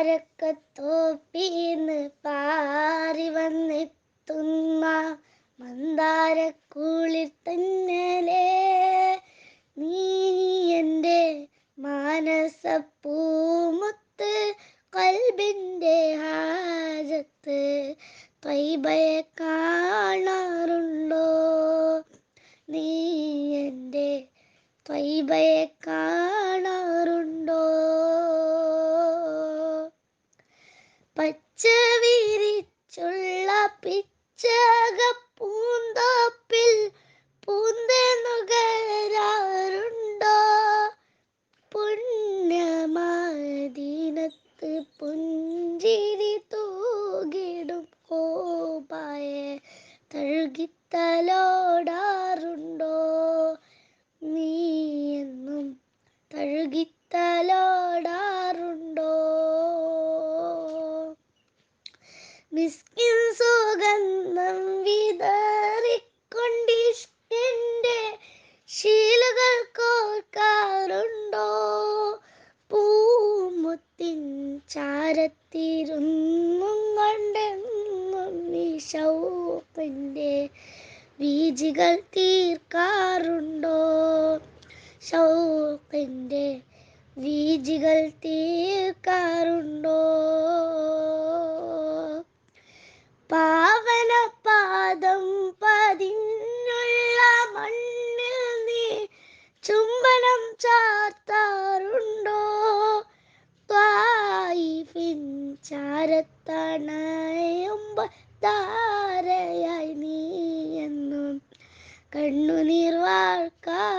കാരക്കത്തോപ്പീന്ന് പാറി വന്നെത്തുന്ന മന്ദാരക്കുളിർ തന്നലേ നീ എന്റെ മാനസപ്പൂമുത്ത് കൽബിന്റെ ഹാജത്ത് ത്വയ്ബയെ കാണാറുണ്ടോ? നീ എന്റെ ത്വയ്ബയെ കാണാറുണ്ടോ പച്ച വിരിച്ചുള്ള പിച്ചക പൂന്തോപ്പിൽ പൂന്തേനുകരാറുണ്ടോ പുണ്യമദീനത്ത് പുഞ്ചിരി തൂകിടും കോപായെ തഴുകിത്തലോടാറുണ്ടോ? നീ എന്നും തഴുകിത്തലോടാറുണ്ടോ? മിസ്കിൻ സുഗന്ധം വിതറിക്കൊണ്ടിഷ്ടിന്റെ ശീലകൾ കോർക്കാറുണ്ടോ പൂമുത്തിൻ ചാരത്തിരുന്നും കണ്ടെന്നും നീ ഷൗക്കിന്റെ വീജികൾ തീർക്കാറുണ്ടോ? ഷൗക്കിന്റെ വീജികൾ തീർക്കാറുണ്ടോ? പാവന പാദം പതിഞ്ഞുള്ള മണ്ണിൽ നീ ചുംബനം ചാർത്താറുണ്ടോ? ത്വായിഫിൻ ചാരത്തണയുമ്പ താരയായി നീ എന്നും കണ്ണുനീർ വാർക്കാറുണ്ടോ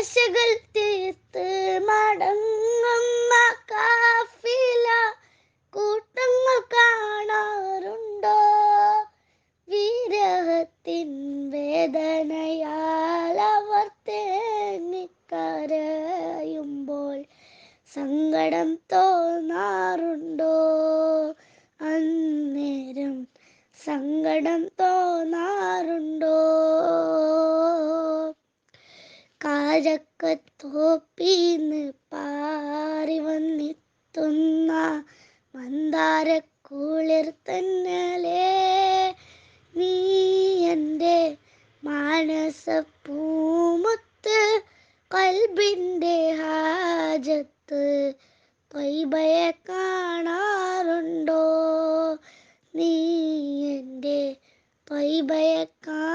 ആശകൾ തീർത്ത് മടങ്ങുന്ന കാഫില കൂട്ടങ്ങൾ കാണാറുണ്ടോ? വിരഹത്തിൻ വേദനയാൽ തേങ്ങിക്കരയുമ്പോൾ സങ്കടം തോന്നാറുണ്ടോ? കാരക്കത്തോപ്പീന്ന് പാറി വന്നെത്തുന്ന മന്ദാരക്കുളിർ തന്നലേ. നീ എന്റെ മാനസപ്പൂമുത്ത് കൽബിന്റെ ഹാജത്ത് ത്വയ്ബയെ കാണാറുണ്ടോ? നീ എന്റെ ത്വയ്ബയെ കാണാറുണ്ടോ